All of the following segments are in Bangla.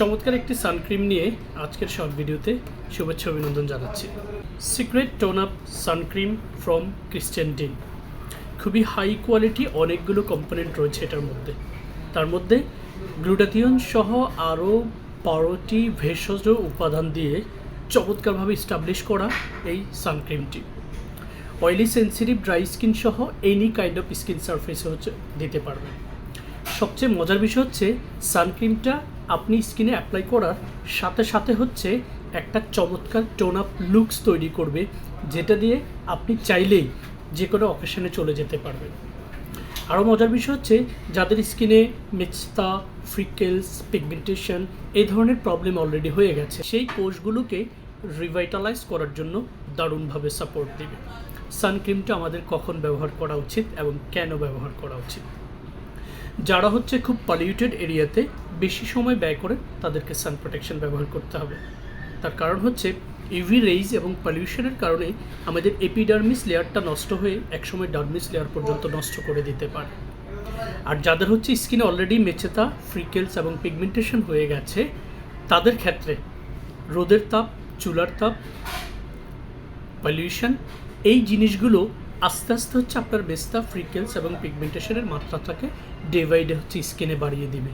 চমৎকার একটি সানক্রিম নিয়ে আজকের শর্ট ভিডিওতে শুভেচ্ছা অভিনন্দন জানাচ্ছি। Secret tone up suncream from Christian Dean খুবই হাই কোয়ালিটি অনেকগুলো কম্পোনেন্ট রয়েছে এটার মধ্যে। তার মধ্যে গ্লুটাথিয়ন সহ আরও বারোটি ভেষজ উপাদান দিয়ে চমৎকারভাবে স্টাবলিশ করা এই সানক্রিমটি। অয়েলি সেন্সিটিভ ড্রাই স্কিন সহ এনি কাইন্ড অফ স্কিন সারফেসে হচ্ছে দিতে পারবে। সবচেয়ে মজার বিষয় হচ্ছে সানক্রিমটা আপনি স্কিনে অ্যাপ্লাই করার সাথে সাথে হচ্ছে একটা চমৎকার টোন আপ লুকস তৈরি করবে, যেটা দিয়ে আপনি চাইলেই যে কোনো অকেশনে চলে যেতে পারবেন। আরও মজার বিষয় হচ্ছে, যাদের স্কিনে মেচতা ফ্রিকেলস পিগমেন্টেশন এই ধরনের প্রবলেম অলরেডি হয়ে গেছে, সেই কোষগুলোকে রিভাইটালাইজ করার জন্য দারুণভাবে সাপোর্ট দেবে। সানক্রিমটা আমাদের কখন ব্যবহার করা উচিত এবং কেন ব্যবহার করা উচিত? যারা হচ্ছে খুব পলিউটেড এরিয়াতে বেশি সময় ব্যয় করে তাদেরকে সান প্রোটেকশন ব্যবহার করতে হবে। তার কারণ হচ্ছে ইভি রেইজ এবং পলিউশনের কারণে আমাদের এপিডার্মিস লেয়ারটা নষ্ট হয়ে একসময় ডার্মিস লেয়ার পর্যন্ত নষ্ট করে দিতে পারে। আর যাদের হচ্ছে স্কিনে অলরেডি মেচেতা ফ্রিকেলস এবং পিগমেন্টেশন হয়ে গেছে, তাদের ক্ষেত্রে রোদের তাপ, চুলার তাপ পলিউশন এই জিনিসগুলো আস্তে আস্তে হচ্ছে আপনার বেস্তা ফ্রিকেলস এবং পিগমেন্টেশনের মাত্রাটাকে ডে বাই ডে হচ্ছে স্কিনে বাড়িয়ে দিবে।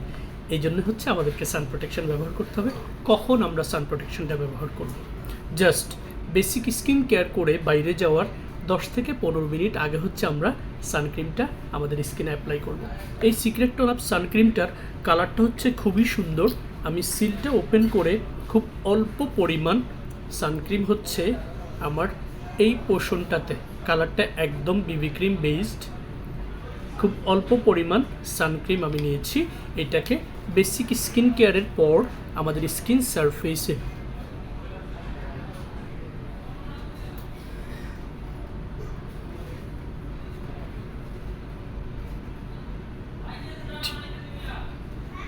এই জন্য হচ্ছে আমাদেরকে সান প্রোটেকশন ব্যবহার করতে হবে। কখন আমরা সান প্রোটেকশনটা ব্যবহার করব? জাস্ট বেসিক স্কিন কেয়ার করে বাইরে যাওয়ার দশ থেকে পনেরো মিনিট আগে হচ্ছে আমরা সানক্রিমটা আমাদের স্কিনে অ্যাপ্লাই করব। এই সিক্রেট অফ সানক্রিমটার কালারটা হচ্ছে খুবই সুন্দর। আমি সিলটা ওপেন করে খুব অল্প পরিমাণ সানক্রিম হচ্ছে আমার এই পোষণটাতে কালারটা একদম বিবি ক্রিম বেসড খুব অল্প পরিমাণ সানক্রিম আমি নিয়েছি। এটাকে বেসিক স্কিন কেয়ারের পর আমাদের স্কিন সারফেসে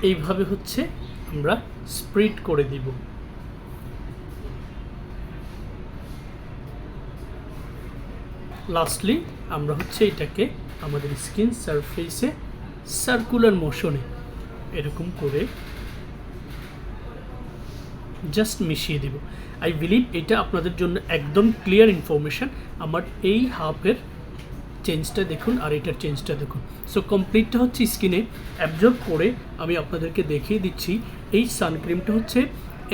এইভাবে হচ্ছে আমরা স্প্রিড করে দিব। লাস্টলি আমরা হচ্ছে এটাকে আমাদের স্কিন সারফেসে সার্কুলার মোশনে এরকম করে জাস্ট মিশিয়ে দিব। আই বিলিভ এটা আপনাদের জন্য একদম ক্লিয়ার ইনফরমেশান আমার এই হাফের চেঞ্জটা দেখুন আর এটার চেঞ্জটা দেখুন। সো কমপ্লিটটা হচ্ছে স্কিনে অ্যাবজর্ব করে আমি আপনাদেরকে দেখিয়ে দিচ্ছি। এই সানক্রিমটা হচ্ছে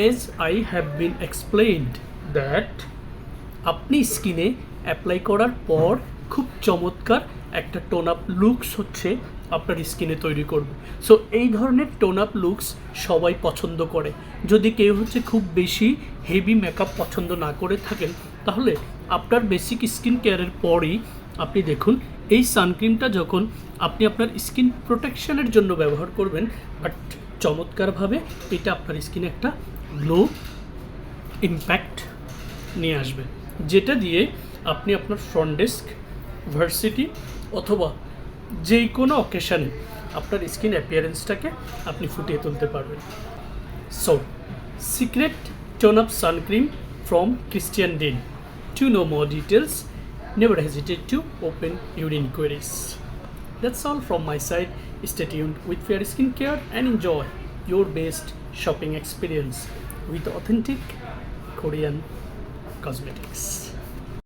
as I have been explained that আপনি স্কিনে অ্যাপ্লাই করার পর খুব চমৎকার একটা টোন আপ লুকস হচ্ছে আপনার স্কিনে তৈরি করবে। সো এই ধরনের টোন আপ লুকস সবাই পছন্দ করে। যদি কেউ হচ্ছে খুব বেশি হেভি মেকআপ পছন্দ না করে থাকেন, তাহলে আপনার বেসিক স্কিন কেয়ারের পরই আপনি দেখুন, এই সানক্রিমটা যখন আপনি আপনার স্কিন প্রোটেকশনের জন্য ব্যবহার করবেন, বাট চমৎকারভাবে এটা আপনার স্কিনে একটা গ্লো ইম্প্যাক্ট নিয়ে আসবে, যেটা দিয়ে আপনি আপনার ফ্রন্ট ডেস্ক ভার্সিটি অথবা যে কোনো অকেশানে আপনার স্কিন অ্যাপিয়ারেন্সটাকে আপনি ফুটিয়ে তুলতে পারবেন। So secret tone up suncream from Christian Dean to know more details never hesitated to open your inquiries that's all from my side stay tuned with fair skin care and enjoy your best shopping experience with authentic Korean cosmetics.